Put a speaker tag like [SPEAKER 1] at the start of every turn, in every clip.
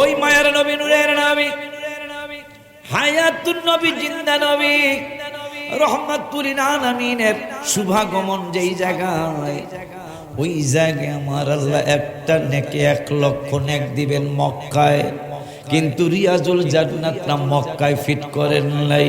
[SPEAKER 1] ওই মায়ের নবী, নূরের নবী, হায়াতুন নবী, জিন্দা নবী রহমাতুলিন আলামিনের শুভাগমন যেই জায়গায়, ওই জায়গায় আমার আল্লাহ একটা নেকে, এক লক্ষ নেক দিবেন মক্কায়। কিন্তু রিয়াজুল জান্নাত না মক্কায় ফিট করেন নাই।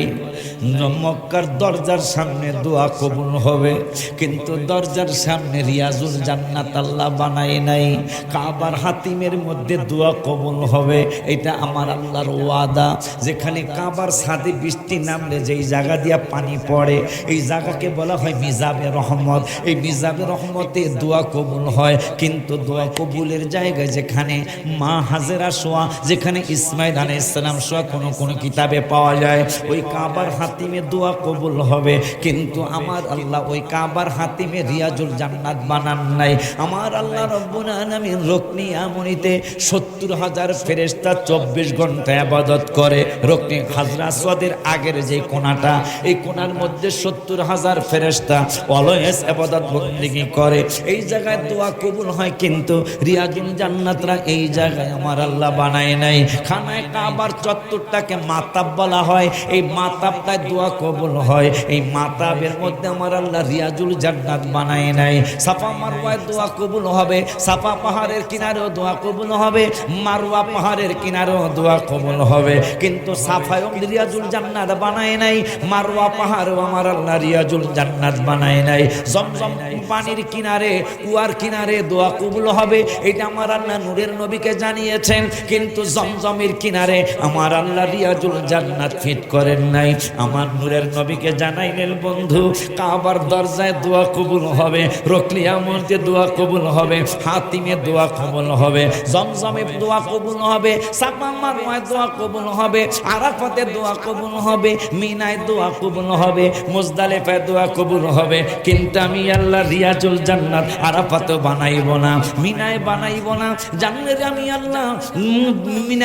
[SPEAKER 1] মক্কার দরজার সামনে দোয়া কবুল হবে, কিন্তু দরজার সামনে রিয়াজুল জান্নাত আল্লাহ বানায় নাই। কাবার হাতিমের মধ্যে দোয়া কবুল হবে, এটা আমার আল্লাহর ওয়াদা। যেখানে কাবার সাদে বৃষ্টি নামলে যেই জায়গা দিয়া পানি পড়ে, এই জায়গাকে বলা হয় মিজাবে রহমত। এই মিজাবে রহমতে দোয়া কবুল হয়, কিন্তু দোয়া কবুলের জায়গায় যেখানে মা হাজেরা শোয়া, যেখানে ইসমাইল আলাই ইসলাম শোয়া কোনো কোনো কিতাবে পাওয়া যায়, ওই কাবার হাতিমে দোয়া কবুল হবে। কিন্তু আমার আল্লাহ ওই কাবার হাতিমে রিয়াজুল জান্নাত বানান নাই। আমার আল্লাহ রব্বুল আলামিন রকনি আমনিতে সত্তর হাজার ফেরেস্তা চব্বিশ ঘণ্টা আবাদত করে। রকনি হাজরা আসওয়াদের আগের যে কোনাটা, এই কোনার মধ্যে সত্তর হাজার ফেরেস্তা অলয়েস আবাদত বন্দিগি করে। এই জায়গায় দোয়া কবুল হয়, কিন্তু রিয়াজুল জান্নাতরা এই জায়গায় আমার আল্লাহ বানায় নাই। খানায় কাবার চত্বরটাকে মাতাব বলা হয়। এই মাতাবটায় দোয়া কবল হয়। এই মাতাবের মধ্যে আমার আল্লাহ রিয়াজুল জান্নাত বানায় নাই। সাফা মারওয়ায় দোয়া কবুল হবে। সাফা পাহাড়ের কিনারেও দোয়া কবুল হবে। মারওয়া পাহাড়ের কিনারেও দোয়া কবুল হবে। কিন্তু সাফায়ও রিয়াজুল জান্নাত বানায় নাই। মারওয়া পাহাড়ও আমার আল্লাহ রিয়াজুল জান্নাত বানায় নাই। জমজম পানির কিনারে, কুয়ার কিনারে দোয়া কবুল হবে। এটা আমার আল্লাহ নূরের নবীকে জানিয়েছেন। কিন্তু জমজমের কিনারে আমার আল্লাহ রিয়াজুল জান্নাত ফিট করেন নাই। আমার নূরের নবীকে জানাইলেন বন্ধু কাবার দরজায় দোয়া কবুল হবে রকলিয়া মধ্যে দোয়া কবুল হবে হাতিমে দোয়া কবুল হবে জমজমে দোয়া কবুল হবে সাপা মারওয়ায় দোয়া কবুল হবে আরাফাতে দোয়া কবুল হবে মিনায় দোয়া কবুল হবে মুজদালিফায় দোয়া কবুল হবে কিন্তু আমি আল্লাহ রিয়াজুল জান্নাত আরাফাতে বানাইব না মিনায় বানাইব না জানলে আমি আল্লাহ উম,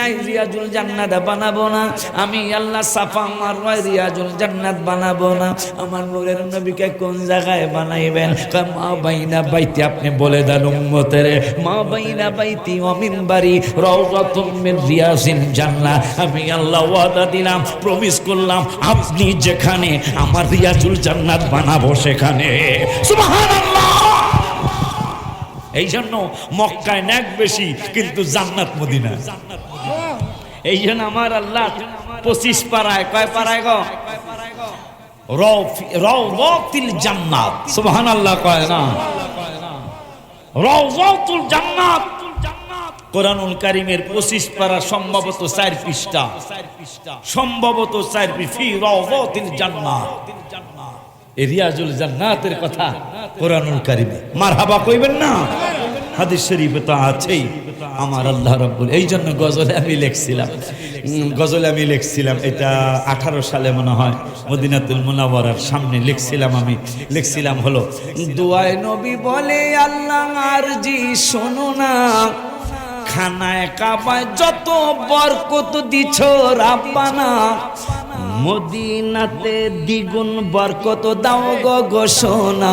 [SPEAKER 1] মিনায় রিয়াজুল জান্নাত বানাবো না। আমি আল্লাহ সাফা মারওয়ায় রিয়াজুল জান্নাত বানাবো না। আমার নূরের নবীকে কোন জায়গায় বানাইবেন? মা বাইনা বাইতে, আপনি বলে দেন উম্মতের। মা বাইনা বাইতি অমিন বাড়ি রওজাতুম মিন রিয়াজিন জান্নাহ। আমি আল্লাহ ওয়াদা দিলাম প্রমিস করলাম, আপনি যেখানে আমার রিয়াজুল জান্নাত বানাবো সেখানে। সুবহানাল্লাহ! এই জন্য মক্কায় ন্যাক বেশি, কিন্তু জান্নাত মদিনা। এই জন্য আমার আল্লাহ পঁচিশ পাড়ায়, কয় পাড়ায় গো? জান্নাত। কয় না? জান্নাত। কারিমের পঁচিশ পারা সম্ভবত পৃষ্ঠা। সম্ভবত চার জান্নাত। রিয়াজুল জান্নাতের কথা। কোরআনুল কারিমে। মারহাবা কইবেন না? হাদিস শরীফে তো আছেই। আমার আল্লাহ রব্বুল এই জন্য গজলে আমি লিখছিলাম। গজলে আমি লিখছিলাম। এটা আঠারো সালে মনে হয় মদিনাতুল মুনাওয়ারার সামনে লিখছিলাম আমি। লিখছিলাম হলো, দুয়ায় নবী বলে আল্লাহ আর জি শোনো না। খানায় কাবায় যত বরকত দিছ রাব্বানা। মদিনাতে দ্বিগুণ বরকত দাও গো ঘোষণা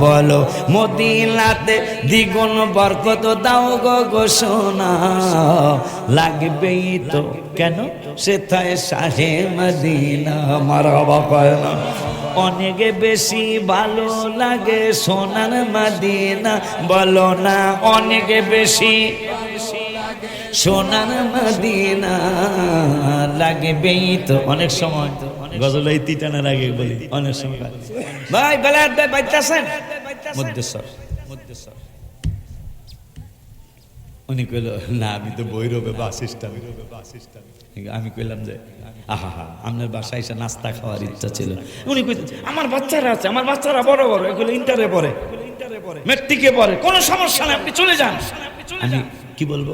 [SPEAKER 1] বলো। মদিনাতে দ্বিগুণ বরকত দাও গো ঘোষণা। লাগবেই তো কেন? সেথায় শাহে মদিনা, আমার অবাক হয় না। অনেক বেশি ভালো লাগে সোনার মদিনা। বলো না, অনেক বেশি সোনার মদিনা লাগবেই তো অনেক সময়। গজল এই তিটানার আগে বলি অনেক সময়। ভাই বেলার ভাই বাইতেছেন? মধ্যেশ্বর। মধ্যেশ্বর। উনি কইল না আমি তো বৈরবে বাস স্ট্যান্ড। আমি কইলাম যে আহা হা আপনার বাসায় এসে নাস্তা খাওয়ার ইচ্ছা ছিল। উনি কইতেন আমার বাচ্চারা আছে আমার বাচ্চারা বড় বড় এগুলো ইন্টারে পড়ে। মেট্রিকে পড়ে কোনো সমস্যা নেই আপনি চলে যান। আমি কি বলব?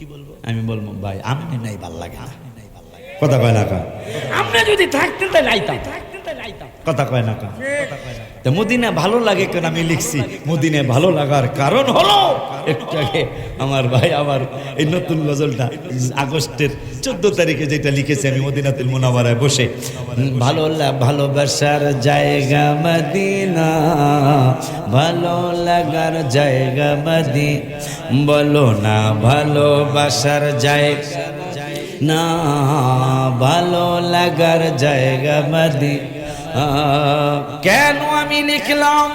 [SPEAKER 1] কি বলব? আমি বলব ভাই আমি নাই ভালো লাগে না। কথা কয় না কা?
[SPEAKER 2] আপনি যদি থাকতেন তাহলে আইতাম
[SPEAKER 1] কথা কয় না কা? তো মদিনা ভালো লাগে কেন আমি লিখছি মদিনে ভালো লাগার কারণ হলো একটু আগে আমার ভাই আমার এই নতুন গজলটা আগস্টের চোদ্দ তারিখে যেটা লিখেছি আমি মদিনাতুল মোনাবারায় বসে। ভালো ভালোবাসার জায়গা মদিনা ভালো লাগার জায়গা মদি বলো না ভালোবাসার জায়গা না ভালো লাগার জায়গা মদি কেন আমি লিখলাম?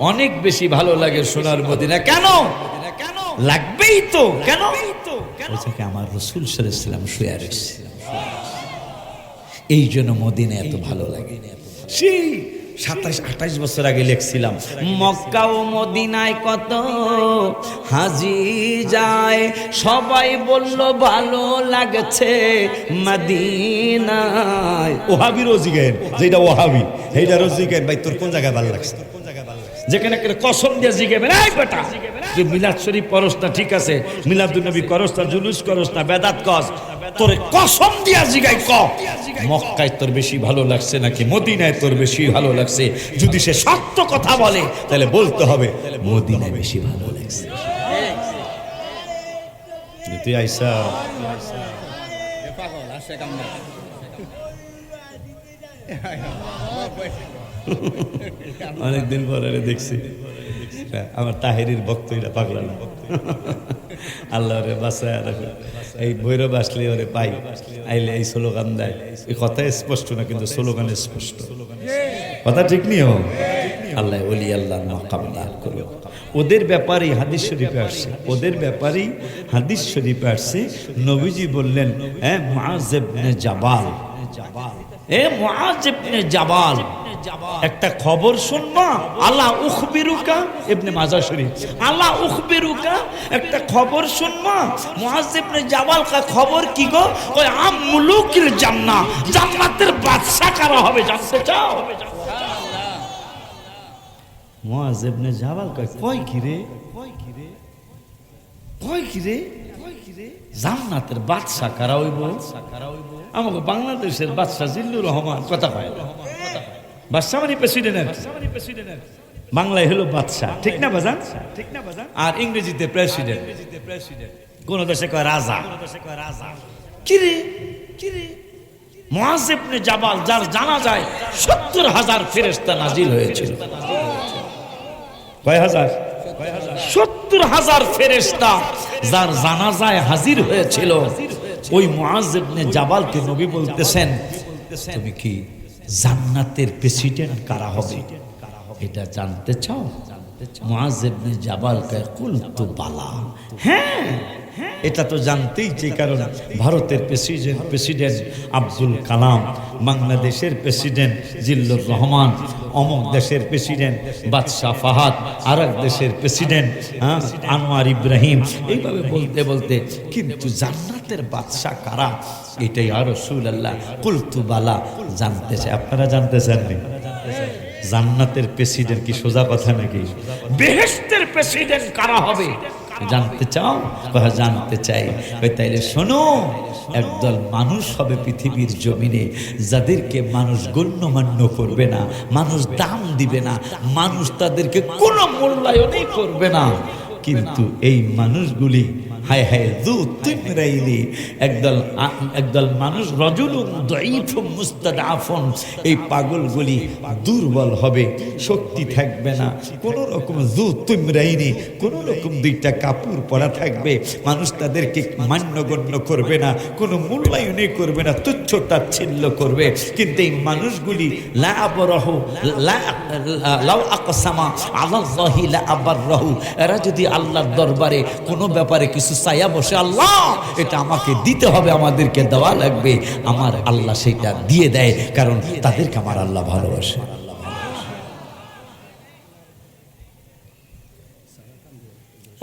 [SPEAKER 1] অনেক বেশি ভালো লাগে সোনার মদিনা। কেন? লাগবেই তো। কেন? বলছে কি, আমার রসুল সাল্লাম শুয়ে রয়েছে। এই জন্য মদিনা এত ভালো লাগে। সেই সাতাশ আঠাশ বছর আগে লিখছিলাম। মক্কা ও মদিনায় কত হাজি যায়, সবাই বলল, ভালো লাগছে মদিনায়। ওহাবি রোজিগেন যেটা ওহাবি, সেইটা রোজিগেন ভাই, তোর কোন জায়গায় ভালো লাগছে? যেখানে কসম দিয়ে জিগেবেন এই বেটা যে মিলাদ শরীফ করস না, ঠিক আছে। মিলাদুল নবী করস না, জুলুস করস না, বেদাত কস তোর কসম দিয়া জিগাই ক। মক্কায় তোর বেশি ভালো লাগছে নাকি মদিনায় তোর বেশি ভালো লাগছে? যদি সে সত্য কথা বলে, তাহলে বলতে হবে মদিনায় বেশি ভালো লাগছে। তুই আইসা। অনেকদিন পরে দেখছি। আমার তাহেরির ভক্ত এটা পাগলা আল্লাহ রে বাসায় রাখো এই ভৈরব আসলে ওরে পাই, আইলে এই স্লোগান দেয়। এই কথা স্পষ্ট না, কিন্তু স্লোগান স্পষ্ট। কথা ঠিক নিও আল্লাহ ওলি আল্লাহ মকামলা করো ওদের ব্যাপারেই হাদিস শরীফে আসছে। ওদের ব্যাপারেই হাদিস শরীফে আসছে। নবীজি বললেন হ্যাঁ মাযেবনে জাবাল। এ জাবাল, একটা খবর শুনবা আল্লাহ উখবিরুকা ইবনে মাজাহ শরীফ। আল্লাহ উখবিরুকা, একটা খবর শুনবা জাবাল কা খবর কি গো? ওই আম জান্নাতের বাদশা কারা হবে জানতে চাও? জাবাল কয় কয় কি রে? কয় কি রে? কয় কি রে জান্নাতের বাদশা কারা হইব? আমাকে বাংলাদেশের বাদশা জিল্লুর রহমান কথা পায় বাদশা মানে প্রেসিডেন্ট বাংলায় হলো বাদশাহ ঠিক না বাজান? ঠিক না বাজান আর ইংরেজিতে প্রেসিডেন্ট কোন দেশে কয় রাজা। কিরে? কিরে মহাজেবনে জাবাল, যার জানা যায় সত্তর হাজার ফেরেস্তা নাজিল হয়েছিল। কয় হাজার? সত্তর হাজার ফেরেস্তা যার জানাজায় হাজির হয়েছিল। ওই মহাজেবনে জাবালকে নবী বলতেছেন তুমি কি জান্নাতের প্রেসিডেন্ট কারা হবে? এটা জানতে চাও? বালা। হ্যাঁ এটা তো জানতেই চাই কারণ ভারতের প্রেসিডেন্ট প্রেসিডেন্ট আব্দুল কালাম বাংলাদেশের প্রেসিডেন্ট জিল্লুর রহমান অমুক দেশের প্রেসিডেন্ট বাদশাহ ফাহাদ আর দেশের প্রেসিডেন্ট হ্যাঁ, আনোয়ার ইব্রাহিম। এইভাবে বলতে বলতে কিন্তু জান্নাতের বাদশাহ কারা? এটাই আর রসুল আল্লাহ কুলতুবালা জানতে চাই আপনারা জানতে চাননি? জান্নাতের প্রেসিডেন্ট কি সোজা কথা নাকি? বেহেস্তের প্রেসিডেন্ট কারা হবে? জানতে চাও? কথা জানতে চাই। ওই তাইলে শোনো একদল মানুষ হবে পৃথিবীর জমিনে যাদেরকে মানুষ গণ্যমান্য করবে না মানুষ দাম দিবে না মানুষ তাদেরকে কোনো মূল্যায়নই করবে না। কিন্তু এই মানুষগুলি হায় হায়, দু তিমরাইলি একদল একদল মানুষ রজুলুন দাইফুম মুস্তাদাফুন, এই পাগলগুলি দুর্বল হবে, শক্তি থাকবে না। কোনো রকম দু কোনো রকম দুইটা কাপড় পরা থাকবে। মানুষ তাদেরকে মান্যগণ্য করবে না, কোনো মূল্যায়নই করবে না, তুচ্ছ তাচ্ছিল্য করবে। কিন্তু এই মানুষগুলি, লা আবরাহু, লা, লাউ আকসামা এরা যদি আল্লাহর দরবারে কোনো ব্যাপারে কিছু চাইয়া বসে, আল্লাহ, এটা আমাকে দিতে হবে, আমাদেরকে দেওয়া লাগবে। আমার আল্লাহ সেটা দিয়ে দেয়, কারণ তাদেরকে আমার আল্লাহ ভালোবাসে।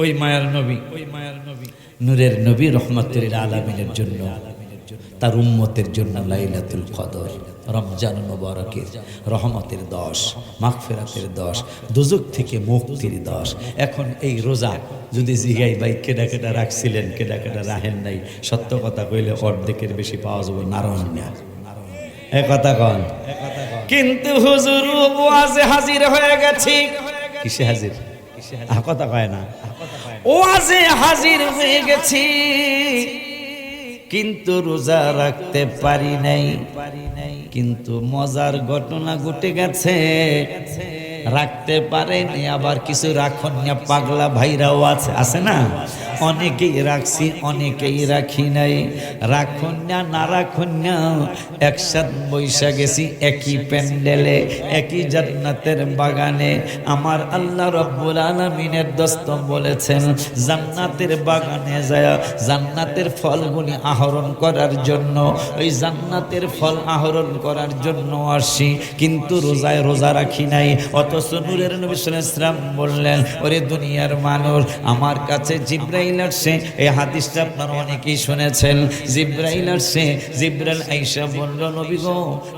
[SPEAKER 1] ওই মায়ার নবী, ওই মায়ার নবী, নূরের নবী রহমতুল্লাহ আলমিনের জন্য, তার উম্মতের জন্য লাইলাতুল কদর। রমজান মোবারকের রহমতের দশ, মাগফেরাতের দশ দুজক থেকে মুক্তির দশ। এখন এই রোজা যদি জিগাই, ভাই, কেডা কেডা রাখছিলেন, কেডা কেডা রাহেন নাই, সত্য কথা কইলে অর্ধেকের বেশি পাওয়া যাবে নারায়ণ। না এ কথা কন। কিন্তু হুজুর, ওয়াজে হাজির হয়ে গেছি। কিসে হাজির? কথা কয় না। ওয়াজে হাজির হয়ে গেছি। কিন্তু রোজা রাখতে পারি নাই। কিন্তু মজার ঘটনা ঘটে গেছে। রাখতে পারেনি, আবার কিছু রাখন পাগলা ভাইরাও আছে আছে না? অনেকেই রাখছি, অনেকেই রাখি নাই। রাখুন না না রাখুন না, একসাথ বৈশা গেছি একই প্যান্ডেলে, একই জান্নাতের বাগানে। আমার আল্লাহ রব্বুল আলমিনের দোস্ত বলেছেন, জান্নাতের বাগানে যায় জান্নাতের ফলগুলি আহরণ করার জন্য, ওই জান্নাতের ফল আহরণ করার জন্য আসি। কিন্তু রোজায় রোজা রাখি নাই, অথচ নূরের নবী ওয়াসাল্লাম বললেন, ওরে দুনিয়ার মানুষ, আমার কাছে জিব্রাইল আসছে এই হাদিসটা আপনারা অনেকেই শুনেছেন। জিব্রাইল আসছে জিব্রাইল আইসা বলল, নবী গো,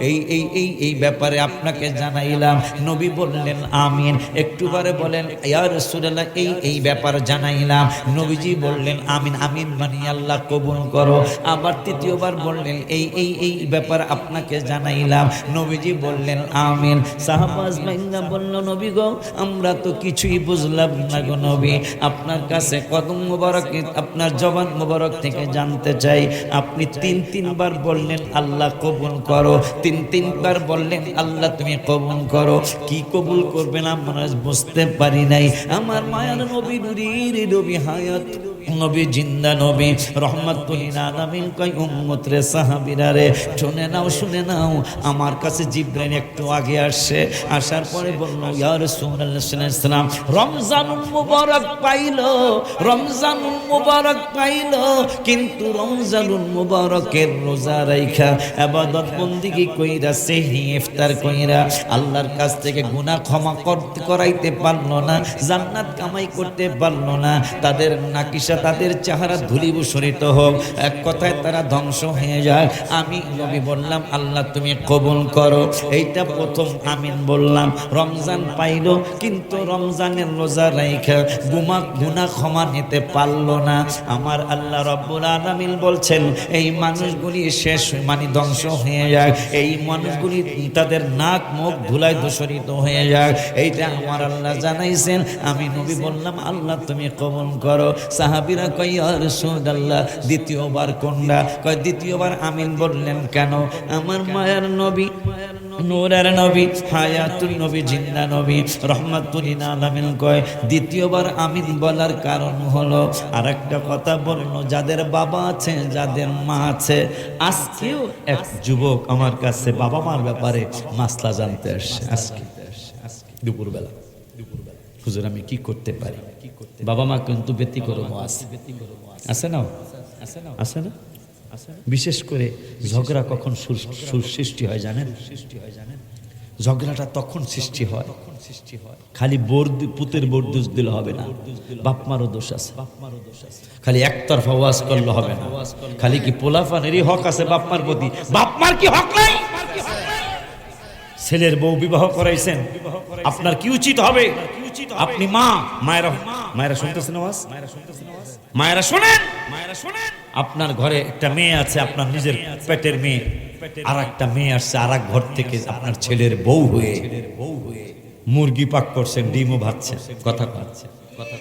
[SPEAKER 1] এই এই এই এই ব্যাপারে আপনাকে জানাইলাম। নবী বললেন, আমিন। একটু বারে বলেন, ইয়া রাসূলুল্লাহ, এই এই ব্যাপার জানাইলাম। নবীজি বললেন, আমিন আমিন মানে আল্লাহ কবুল করো। আবার তৃতীয়বার বললেন, এই এই এই ব্যাপার আপনাকে জানাইলাম। নবীজি বললেন, আমিন। সাহাবাজ ভাইঙ্গা বলল, নবী গো, আমরা তো কিছুই বুঝলাম না গো নবী। আপনার কাছে কদম মোবারক আপনার জবান মোবারক থেকে জানতে চাই। আপনি তিন, তিনবার বললেন, আল্লাহ কবুল করো। তিন, তিনবার বললেন, আল্লাহ তুমি কবুল করো। কি কবুল করবেন আমরা বুঝতে পারি নাই। আমার মায়ার নবী, নুরির নবী হায়াত। নবী, জিন্দা নবী সাহাবীরা রে, শুনে নাও শুনে নাও, আমার কাছে জিব্রাইল একটু আগে আসার পরে বলল, ইয়া রাসূলুল্লাহ রমজানুল মুবারক পাইলো রমজানুল মুবারক পাইলো, কিন্তু রমজানুল মুবারকের রোজা রাইখা ইবাদত বন্দিগি কইরা, সেহরি ইফতার কইরা আল্লাহর কাছ থেকে গুনাহ ক্ষমা করতে করাইতে পারল না, জান্নাত কামাই করতে পারল না, তাদের নাকিসা তাদের চেহারা ধূলিভূষণিত হোক। এক কথায় তারা ধ্বংস হয়ে যায়। আমি নবী বললাম, আল্লাহ তুমি কবুল করো। এইটা প্রথম আমিন বললাম। রমজান পাইলো, কিন্তু রমজানের রোজা রাইখা গুমা গুনা ক্ষমা নিতে পারল না। আমার আল্লাহ রব্বুল আলামিন বলছেন, এই মানুষগুলি শেষ মানে ধ্বংস হয়ে যায়। এই মানুষগুলি তাদের নাক, মুখ ধুলায় দূষরিত হয়ে যায়। এইটা আমার আল্লাহ জানাইছেন। আমি নবী বললাম, আল্লাহ তুমি কবল করো। সাহাবিরা কই আল্লাহ দ্বিতীয়বার কোনটা? কয়, দ্বিতীয়বার আমিন বললেন কেন? আমার মায়ার নবী, নূরের নবী, হায়াতুল নবী জিন্দা নবী রহমাতুলিন আলামিন কয়, দ্বিতীয়বার আমিন বলার কারণ হলো আর একটা কথা বলল, যাদের বাবা আছে, যাদের মা আছে, আজকেও এক যুবক আমার কাছে বাবা মার ব্যাপারে মাসলা জানতে আসছে, আজকে দুপুরবেলা। হুজুর, আমি কি করতে পারি? বাবা মা কিন্তু ব্যতিক্রম আছে আছে না? আছে না? বিশেষ করে ঝগড়া কখন সৃষ্টি হয় জানেন? সৃষ্টি হয় জানেন? ঝগড়াটা তখন সৃষ্টি হয়। সৃষ্টি হয়। খালি বোর পুতের বোর দোষ দিলে হবে না। বাপ মারও দোষ আছে। খালি একতরফা ওয়াজ করলে হবে না। খালি কি পোলাফানেরই হক আছে বাপ মার প্রতি? বাপ মার কি হক নাই? ছেলের বউ বিবাহ করাইছেন। আপনার কি উচিত হবে? আপনি মা মায়েরা মায়েরা শুনতেছেন আওয়াজ? মায়েরা শোনেন। মায়েরা শোনেন। আপনার ঘরে একটা মেয়ে আছে আপনার নিজের পেটের মেয়ে। আর একটা মেয়ে আসছে আর ঘর থেকে আপনার ছেলের বউ হয়ে বউ হয়ে মুরগি পাক করছেন ডিমও ভাবছেন কথা পাচ্ছেন কথা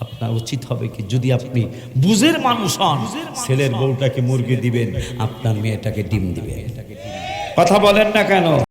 [SPEAKER 1] আপনার উচিত হবে কি যদি আপনি বুঝের মানুষ হন ছেলের বউটাকে মুরগি দিবেন আপনার মেয়েটাকে ডিম দিবেন। কথা বলেন না কেন?